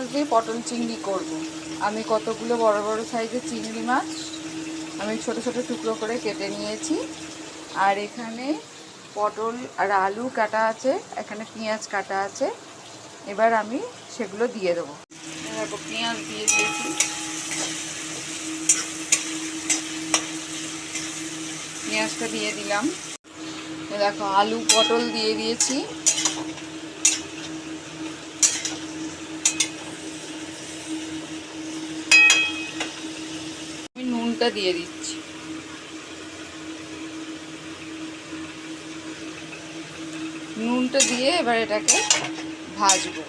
মাছ দিয়ে পটল চিংড়ি করব। আমি কতগুলো বড় বড় সাইজের চিংড়ি মাছ আমি ছোট ছোট টুকরো করে কেটে নিয়েছি। আর এখানে পটল আর আলু কাটা আছে, এখানে পেঁয়াজ কাটা আছে। এবার আমি সেগুলো দিয়ে দেবো। দেখো, পেঁয়াজ দিয়ে দিয়েছি। পেঁয়াজটা দিয়ে দিলাম। দেখো, আলু পটল দিয়ে দিয়েছি। আমি দিয়ে দিচ্ছি। নুনটা দিয়ে এবার এটাকে ভাজবো।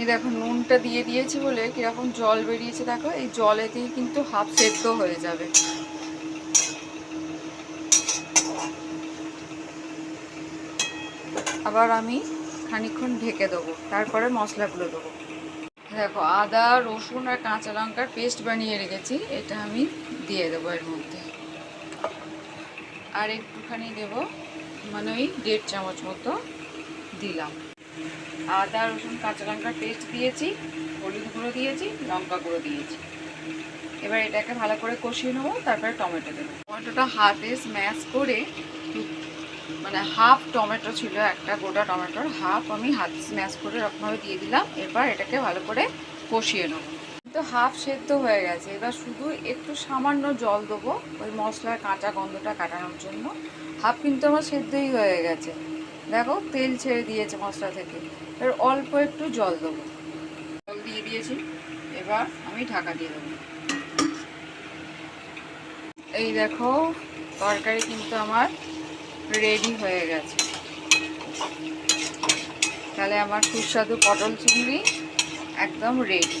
এই দেখো, নুনটা দিয়ে দিয়েছি বলে কীরকম জল বেরিয়েছে, দেখো, এই জলেতেই কিন্তু হাফ সেদ্ধ হয়ে যাবে। আবার আমি খানিকক্ষণ ঢেকে দেবো, তারপরে মশলাগুলো দেবো। দেখো, আদা, রসুন আর কাঁচা লঙ্কার পেস্ট বানিয়ে রেখেছি, এটা আমি দিয়ে দেবো এর মধ্যে। আর একটুখানি দেব মানে ওই দেড় চামচ মতো দিলাম। আদা, রসুন, কাঁচা লঙ্কার পেস্ট দিয়েছি, হলুদ গুঁড়ো দিয়েছি, লঙ্কা গুঁড়ো দিয়েছি। এবার এটাকে ভালো করে কষিয়ে নেব, তারপরে টমেটো দেবো। টমেটোটা হাতে স্ম্যাশ করে মানে হাফ টমেটো ছিল একটা, গোটা টমেটোর হাফ আমি হাত স্ম্যাশ করে এরকমভাবে দিয়ে দিলাম। এবার এটাকে ভালো করে কষিয়ে নেব। তো হাফ সেদ্ধ হয়ে গেছে। এবার শুধু একটু সামান্য জল দেবো ওই মশলার কাঁচা গন্ধটা কাটানোর জন্য। হাফ কিন্তু আমার সেদ্ধই হয়ে গেছে। দেখো, তেল ছেড়ে দিয়েছে মশলা থেকে। এবার অল্প একটু জল দেবো। জল দিয়ে দিয়েছি। এবার আমি ঢাকা দিয়ে দেবো। এই দেখো, তরকারি কিন্তু আমার রেডি হয়ে গেছে। তাহলে আমার সুস্বাদু পটল চিংড়ি একদম রেডি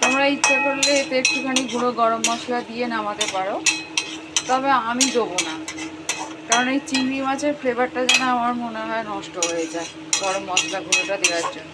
তোমরা ইচ্ছা করলে এতে একটুখানি গুঁড়ো গরম মশলা দিয়ে নামাতে পারো। তবে আমি দেবো না। কারণ এই চিংড়ি মাছের ফ্লেভারটা যেন আমার মনে হয় নষ্ট হয়ে যায় গরম মশলা গুঁড়োটা দেওয়ার জন্য।